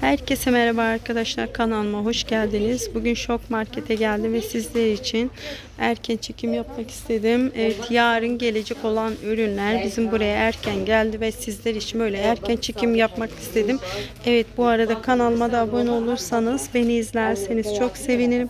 Herkese merhaba arkadaşlar kanalıma hoş geldiniz. Bugün Şok Market'e geldim ve sizler için erken çekim yapmak istedim. Evet yarın gelecek olan ürünler bizim buraya erken geldi ve sizler için böyle erken çekim yapmak istedim. Evet bu arada kanalıma da abone olursanız beni izlerseniz çok sevinirim.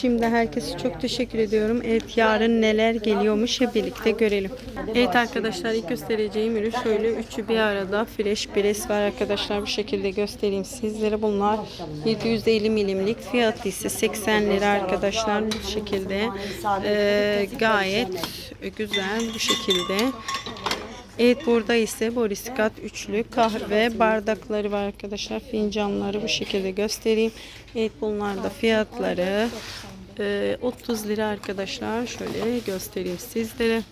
Şimdi herkese çok teşekkür ediyorum. Evet yarın neler geliyormuş hep birlikte görelim. Evet arkadaşlar ilk göstereceğim ürün şöyle üçü bir arada fresh press var arkadaşlar bu şekilde göstereyim sizlere. Bunlar 750 milimlik fiyatı ise 80 lira arkadaşlar bu şekilde. Ee, gayet güzel bu şekilde. Evet burada ise Boriskat üçlü kahve bardakları var arkadaşlar. Fincanları bu şekilde göstereyim. Evet bunlar da fiyatları e, 30 lira arkadaşlar. Şöyle göstereyim sizlere.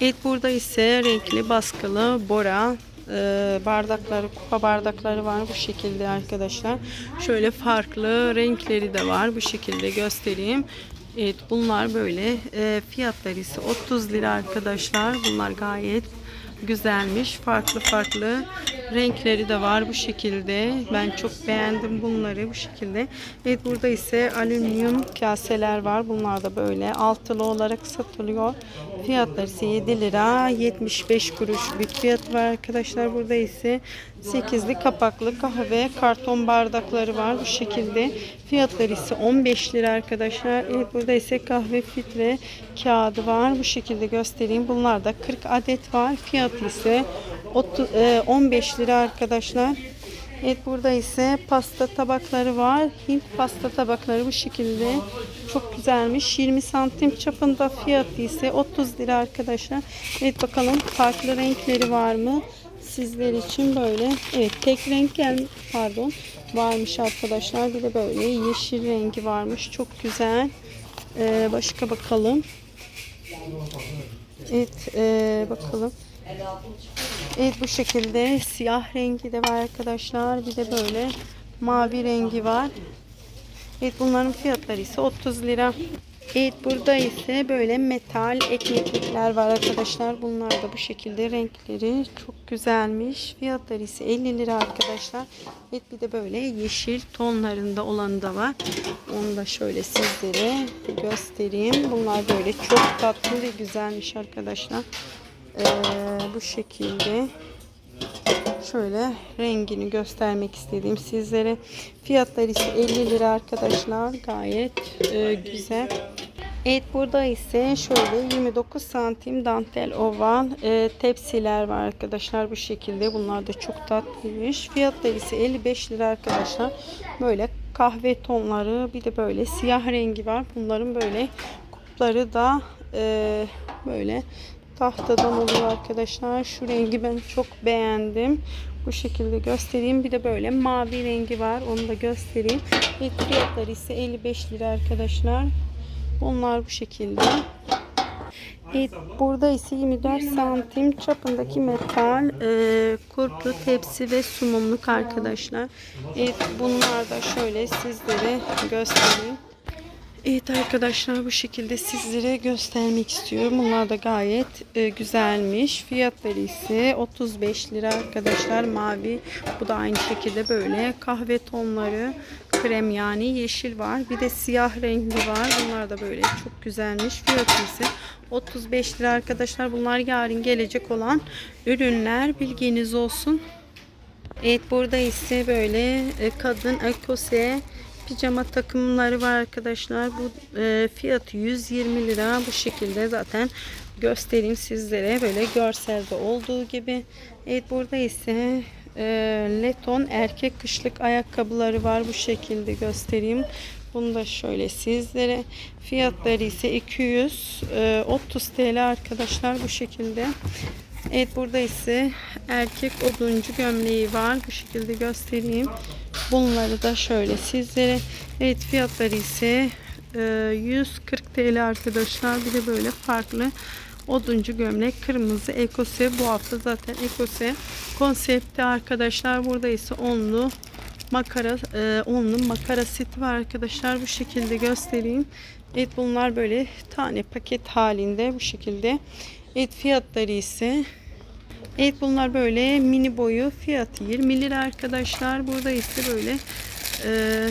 Evet burada ise renkli baskılı bora e, bardakları, kupa bardakları var bu şekilde arkadaşlar. Şöyle farklı renkleri de var bu şekilde göstereyim. Evet bunlar böyle e, fiyatları ise 30 lira arkadaşlar. Bunlar gayet güzelmiş. Farklı farklı renkleri de var bu şekilde. Ben çok beğendim bunları bu şekilde. Evet burada ise alüminyum kaseler var. Bunlar da böyle altılı olarak satılıyor. Fiyatları ise 7 lira 75 kuruş bir fiyat var arkadaşlar. Burada ise 8'li kapaklı kahve karton bardakları var bu şekilde. Fiyatları ise 15 lira arkadaşlar. Evet burada ise kahve filtre kağıdı var. Bu şekilde göstereyim. Bunlar da 40 adet var. Fiyatı ise 30, 15 lira arkadaşlar. Evet burada ise pasta tabakları var. Hint pasta tabakları bu şekilde. Çok güzelmiş. 20 santim çapında fiyatı ise 30 lira arkadaşlar. Evet bakalım farklı renkleri var mı? Sizler için böyle. Evet tek renk gel pardon varmış arkadaşlar. Bir de böyle yeşil rengi varmış. Çok güzel. Ee, başka bakalım. Evet ee, bakalım. Evet bu şekilde siyah rengi de var arkadaşlar. Bir de böyle mavi rengi var. Evet bunların fiyatları ise 30 lira. Evet burada ise böyle metal ekmeklikler var arkadaşlar. Bunlar da bu şekilde renkleri çok güzelmiş. Fiyatları ise 50 lira arkadaşlar. Evet bir de böyle yeşil tonlarında olanı da var. Onu da şöyle sizlere göstereyim. Bunlar böyle çok tatlı ve güzelmiş arkadaşlar. Ee, bu şekilde şöyle rengini göstermek istediğim sizlere. Fiyatları ise 50 lira arkadaşlar. Gayet e, güzel. Evet burada ise şöyle 29 santim dantel oval e, tepsiler var arkadaşlar bu şekilde. Bunlar da çok tatlıymış. Fiyatları ise 55 lira arkadaşlar. Böyle kahve tonları bir de böyle siyah rengi var. Bunların böyle kupları da e, böyle tahtadan oluyor arkadaşlar. Şu rengi ben çok beğendim. Bu şekilde göstereyim. Bir de böyle mavi rengi var. Onu da göstereyim. Evet fiyatları ise 55 lira arkadaşlar. Onlar bu şekilde. Evet, burada ise 24 santim çapındaki metal e, kurplu tepsi ve sunumluk arkadaşlar. Evet, bunlar da şöyle sizlere göstereyim. Evet arkadaşlar bu şekilde sizlere göstermek istiyorum. Bunlar da gayet e, güzelmiş. Fiyatları ise 35 lira arkadaşlar. Mavi. Bu da aynı şekilde böyle kahve tonları krem yani yeşil var. Bir de siyah rengi var. Bunlar da böyle çok güzelmiş. Fiyatı ise 35 lira arkadaşlar. Bunlar yarın gelecek olan ürünler. Bilginiz olsun. Evet burada ise böyle e, kadın ekose pijama takımları var arkadaşlar. Bu e, fiyatı 120 lira. Bu şekilde zaten göstereyim sizlere. Böyle görselde olduğu gibi. Evet burada ise e, Leton erkek kışlık ayakkabıları var. Bu şekilde göstereyim. Bunu da şöyle sizlere. Fiyatları ise 230 TL arkadaşlar bu şekilde. Evet burada ise erkek oduncu gömleği var. Bu şekilde göstereyim. Bunları da şöyle sizlere. Evet fiyatları ise e, 140 TL arkadaşlar. Bir de böyle farklı oduncu gömlek kırmızı ekose bu hafta zaten ekose konsepti arkadaşlar. Burada ise onlu makara e, onlu makara seti var arkadaşlar. Bu şekilde göstereyim. Evet bunlar böyle tane paket halinde bu şekilde. Evet fiyatları ise Evet bunlar böyle mini boyu fiyatı 20 lira arkadaşlar. Burada ise böyle eee,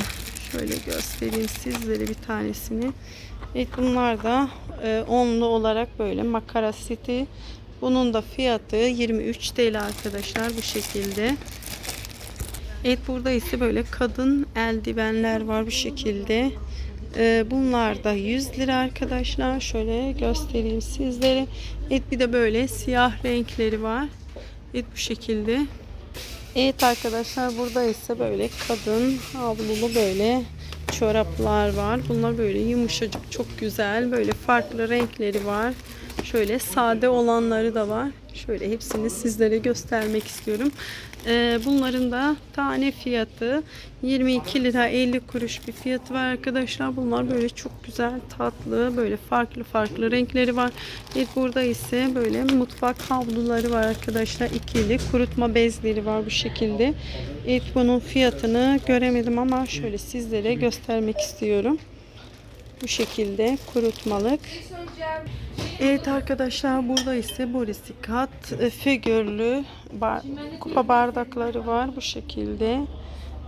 şöyle göstereyim sizlere bir tanesini. Evet bunlar da eee, onlu olarak böyle makara seti. Bunun da fiyatı 23 TL arkadaşlar bu şekilde. Evet burada ise böyle kadın eldivenler var bu şekilde. Ee, bunlar da 100 lira arkadaşlar. Şöyle göstereyim sizlere. Evet bir de böyle siyah renkleri var. Evet bu şekilde. Evet arkadaşlar burada ise böyle kadın havlulu böyle çoraplar var. Bunlar böyle yumuşacık çok güzel. Böyle farklı renkleri var. Şöyle sade olanları da var. Şöyle hepsini sizlere göstermek istiyorum. Ee, bunların da tane fiyatı 22 lira 50 kuruş bir fiyatı var arkadaşlar. Bunlar böyle çok güzel tatlı böyle farklı farklı renkleri var. Evet burada ise böyle mutfak havluları var arkadaşlar. ikili kurutma bezleri var bu şekilde. Evet bunun fiyatını göremedim ama şöyle sizlere göstermek istiyorum. Bu şekilde kurutmalık. Evet arkadaşlar burada ise borisikat e, figürlü bar- kupa bardakları var bu şekilde.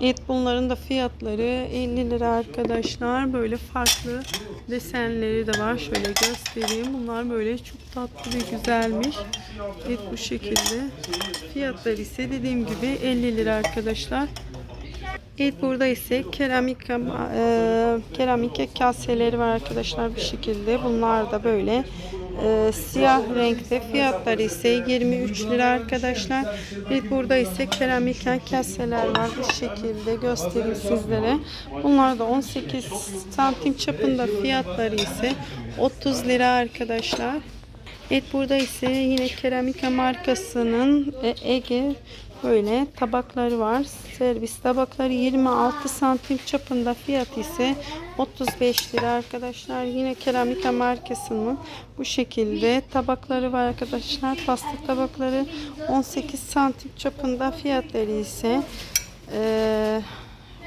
Evet bunların da fiyatları 50 lira arkadaşlar. Böyle farklı desenleri de var. Şöyle göstereyim. Bunlar böyle çok tatlı ve güzelmiş. Evet bu şekilde. Fiyatları ise dediğim gibi 50 lira arkadaşlar. Evet burada ise keramik e, keramik kaseleri var arkadaşlar bu şekilde. Bunlar da böyle e, siyah renkte. Fiyatları ise 23 lira arkadaşlar. Evet burada ise keramik kaseler var bu şekilde göstereyim sizlere. Bunlar da 18 santim çapında fiyatları ise 30 lira arkadaşlar. Evet burada ise yine keramika markasının e, Ege böyle tabakları var. Servis tabakları 26 santim çapında fiyat ise 35 lira arkadaşlar. Yine keramika markasının bu şekilde tabakları var arkadaşlar. Pasta tabakları 18 santim çapında fiyatları ise e,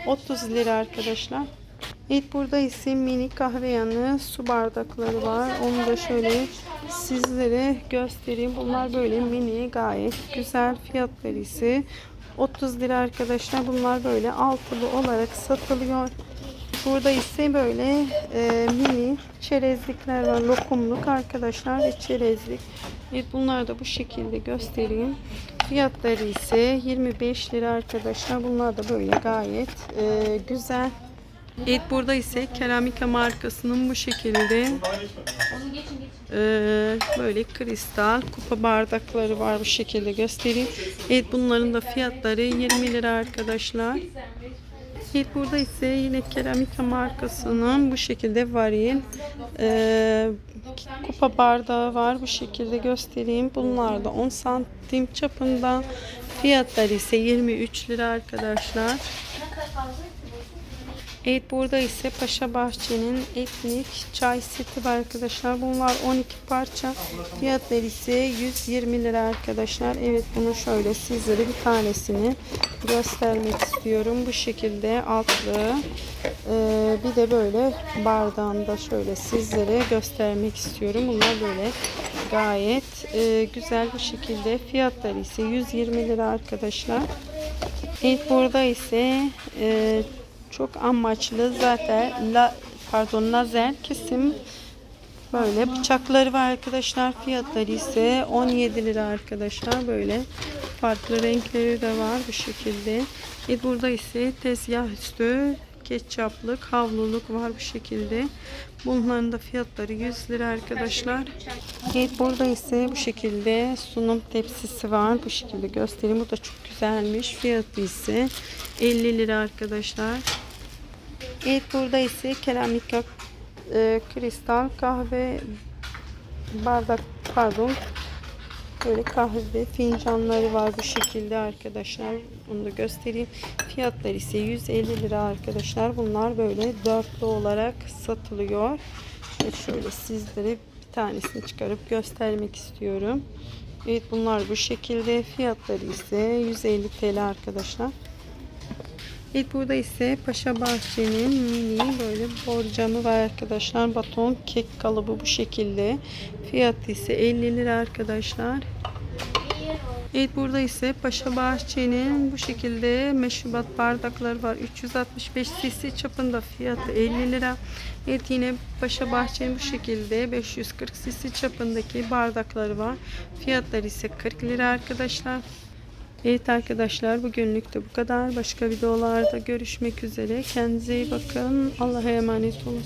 30 lira arkadaşlar. Evet burada ise mini kahve yanı su bardakları var. Onu da şöyle sizlere göstereyim. Bunlar böyle mini gayet güzel. Fiyatları ise 30 lira arkadaşlar. Bunlar böyle altılı olarak satılıyor. Burada ise böyle e, mini çerezlikler var. Lokumluk arkadaşlar ve çerezlik. Evet bunlar da bu şekilde göstereyim. Fiyatları ise 25 lira arkadaşlar. Bunlar da böyle gayet e, güzel. Evet burada ise keramika markasının bu şekilde eee, böyle kristal kupa bardakları var bu şekilde göstereyim. Evet bunların da fiyatları 20 lira arkadaşlar. Evet burada ise yine keramika markasının bu şekilde varil eee, kupa bardağı var bu şekilde göstereyim. Bunlar da 10 santim çapında. Fiyatları ise 23 lira arkadaşlar. Evet burada ise Paşa Bahçe'nin etnik çay seti var arkadaşlar. Bunlar 12 parça. Fiyatları ise 120 lira arkadaşlar. Evet bunu şöyle sizlere bir tanesini göstermek istiyorum. Bu şekilde altlı. Ee, bir de böyle bardağında şöyle sizlere göstermek istiyorum. Bunlar böyle gayet e, güzel bir şekilde. Fiyatları ise 120 lira arkadaşlar. Evet burada ise e, çok amaçlı zaten la, pardon lazer kesim böyle bıçakları var arkadaşlar. Fiyatları ise 17 lira arkadaşlar. Böyle farklı renkleri de var bu şekilde. E burada ise tezgah üstü ketçaplık, havluluk var bu şekilde. Bunların da fiyatları 100 lira arkadaşlar. Evet burada ise bu şekilde sunum tepsisi var. Bu şekilde göstereyim. Bu da çok güzelmiş. Fiyatı ise 50 lira arkadaşlar. Evet burada ise keramik e, kristal kahve bardak pardon böyle kahve fincanları var bu şekilde arkadaşlar. Onu da göstereyim. Fiyatları ise 150 lira arkadaşlar. Bunlar böyle dörtlü olarak satılıyor. Ve şöyle sizlere bir tanesini çıkarıp göstermek istiyorum. Evet bunlar bu şekilde. Fiyatları ise 150 TL arkadaşlar. Evet burada ise Paşa Bahçe'nin mini böyle borcamı var arkadaşlar. Baton kek kalıbı bu şekilde. Fiyatı ise 50 lira arkadaşlar. Evet burada ise Paşa Bahçe'nin bu şekilde meşrubat bardakları var. 365 cc çapında fiyatı 50 lira. Evet yine Paşa Bahçe'nin bu şekilde 540 cc çapındaki bardakları var. Fiyatları ise 40 lira arkadaşlar. Evet arkadaşlar bugünlük de bu kadar. Başka videolarda görüşmek üzere. Kendinize iyi bakın. Allah'a emanet olun.